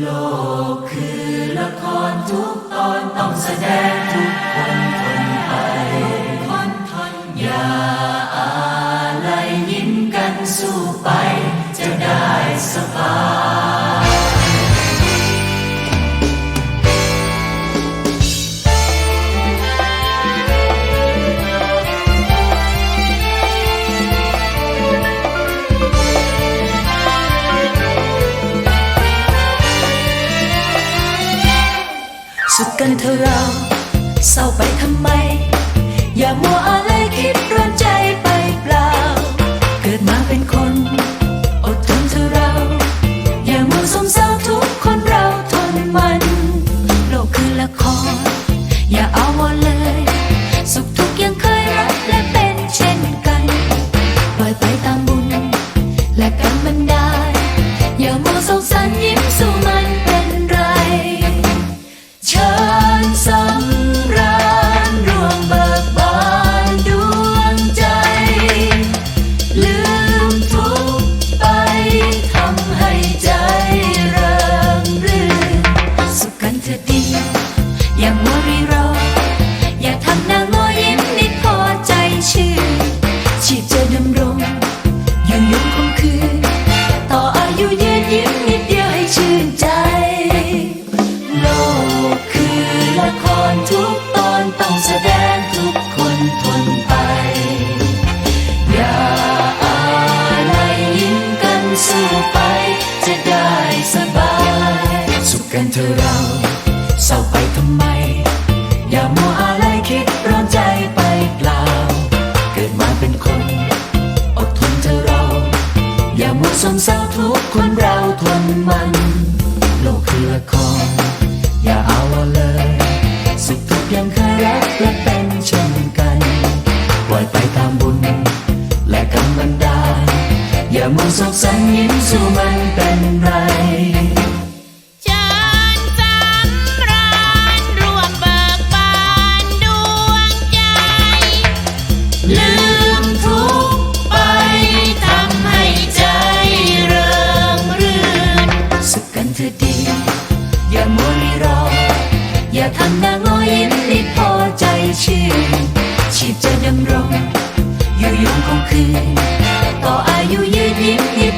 โลกคือละครทุกตอนต้องแสดงทุกคนทนไปคนทนอย่าอะไรยิ้มกันสู้ไปจะได้สบาย สุขกันเถอะเราเศร้าไปทำไม อย่ามัวอะไรคิดรัน แสดงทุกคนทนไปอย่าอะไรยิ้มกันสู้ไป จะได้สบาย สุขกันเถอเราเศร้าไปทำไม อย่ามัวอะไรคิดร้อนใจไปเปล่า เกิดมาเป็นคนอดทนเถอเรา อย่ามัวสมเศร้าทุกคนเราทนมัน โลกคือละคร อย่ามัวโศกสันยิ้มสู้มันเป็นไรเชิญสำราญรวมเบิกบานดวงใจลืมทุกข์ไปทำให้ใจเริงรื่นสุขกันเธอดีอย่ามัวรีรอ อย่าทำหน้างอยิ้มนิดพอใจชื่นชีพจะดำรง อยู่ยงคงคืน ต่ออายุยืนยิ้มนิ